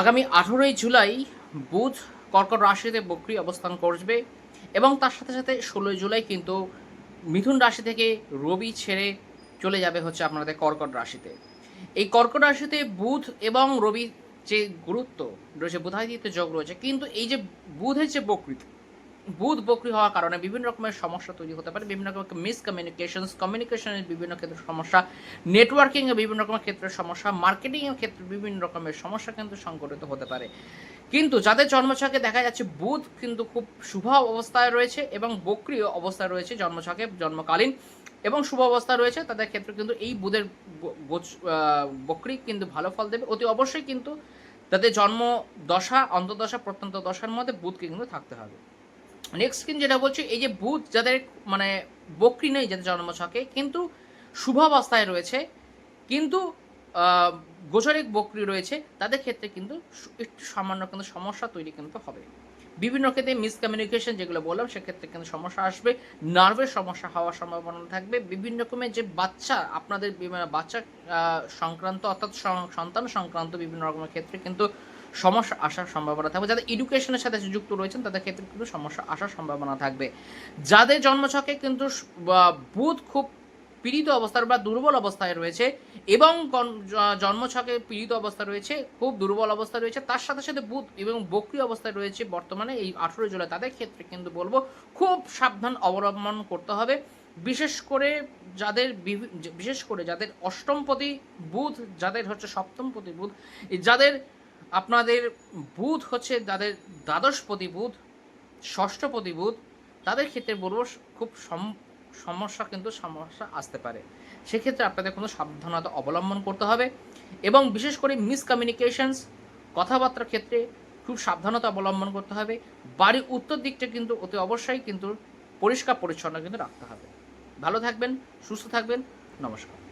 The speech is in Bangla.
আগামী আঠেরোই জুলাই বুধ কর্কট রাশিতে বক্রি অবস্থান করবে এবং তার সাথে সাথে ষোলোই জুলাই কিন্তু মিথুন রাশি থেকে রবি ছেড়ে চলে যাবে হচ্ছে আপনাদের কর্কট রাশিতে। এই কর্কট রাশিতে বুধ এবং রবি যে গুরুত্ব, রয়েছে বুধাদিত্য যোগ রয়েছে, কিন্তু এই যে বুধের যে বকৃত বুধ বকরি হওয়ার কারণে বিভিন্ন রকমের সমস্যা তৈরি হতে পারে, বিভিন্ন রকমের মিসকমিউনিকেশনস কমিউনিকেশনের বিভিন্ন ক্ষেত্রে সমস্যা নেটওয়ার্কিংয়ে বিভিন্ন রকমের ক্ষেত্রে সমস্যা মার্কেটিংয়ের ক্ষেত্রে বিভিন্ন রকমের সমস্যা কিন্তু সংঘটিত হতে পারে। কিন্তু যাদের জন্মছকে দেখা যাচ্ছে বুধ কিন্তু খুব শুভ অবস্থায় রয়েছে এবং বক্রিয় অবস্থায় রয়েছে জন্মছকে জন্মকালীন এবং শুভ অবস্থা রয়েছে, তাদের ক্ষেত্রে কিন্তু এই বুধের বক্রি কিন্তু ভালো ফল দেবে। অতি অবশ্যই কিন্তু তাদের জন্ম দশা অন্তদশা প্রত্যন্ত দশার মধ্যে বুধকে কিন্তু থাকতে হবে। নেক্সট কিন্তু যেটা বলছি, এই যে বুধ যাদের মানে বক্রি নেই যাদের জন্মছকে কিন্তু শুভ অবস্থায় রয়েছে, কিন্তু গোচরিক বক্রি রয়েছে, তাদের ক্ষেত্রে কিন্তু একটু সামান্য কিন্তু সমস্যা তৈরি কিন্তু হবে। বিভিন্ন ক্ষেত্রে মিসকমিউনিকেশন যেগুলো বললাম, সেক্ষেত্রে কিন্তু সমস্যা আসবে নার্ভের সমস্যা হওয়ার সম্ভাবনা থাকবে। বিভিন্ন রকমের যে বাচ্চা, আপনাদের বাচ্চা সংক্রান্ত অর্থাৎ সন্তান সংক্রান্ত বিভিন্ন রকমের ক্ষেত্রে কিন্তু সমস্যা আসার সম্ভাবনা থাকবে। যাদের এডুকেশনের সাথে যুক্ত রয়েছেন, তাদের ক্ষেত্রে কিন্তু সমস্যা আসার সম্ভাবনা থাকবে। যাদের জন্মছকে কিন্তু বুধ খুব পীড়িত অবস্থার বা দুর্বল অবস্থায় রয়েছে এবং জন্মছকে পীড়িত অবস্থা রয়েছে, খুব দুর্বল অবস্থা রয়েছে, তার সাথে সাথে বুধ এবং বক্রি অবস্থায় রয়েছে বর্তমানে এই আঠেরো জুলাই, তাদের ক্ষেত্রে কিন্তু বলব খুব সাবধান অবলম্বন করতে হবে। বিশেষ করে যাদের বিশেষ করে যাদের অষ্টমপতি বুধ, যাদের হচ্ছে সপ্তমপতি বুধ, যাদের আপনাদের বুধ হচ্ছে যাদের দ্বাদশপতি বুধ ষষ্ঠপতি বুধ তাদের ক্ষেত্রে বলব, খুব সম- সমস্যা কিন্তু সমস্যা আসতে পারে। সেক্ষেত্রে আপনাদের কোনো সাবধানতা অবলম্বন করতে হবে এবং বিশেষ করে মিসকমিউনিকেশনস কথাবার্তার ক্ষেত্রে খুব সাবধানতা অবলম্বন করতে হবে। বাড়ির উত্তর দিকটা কিন্তু অতি অবশ্যই কিন্তু পরিষ্কার পরিচ্ছন্ন কিন্তু রাখতে হবে। ভালো থাকবেন, সুস্থ থাকবেন। নমস্কার।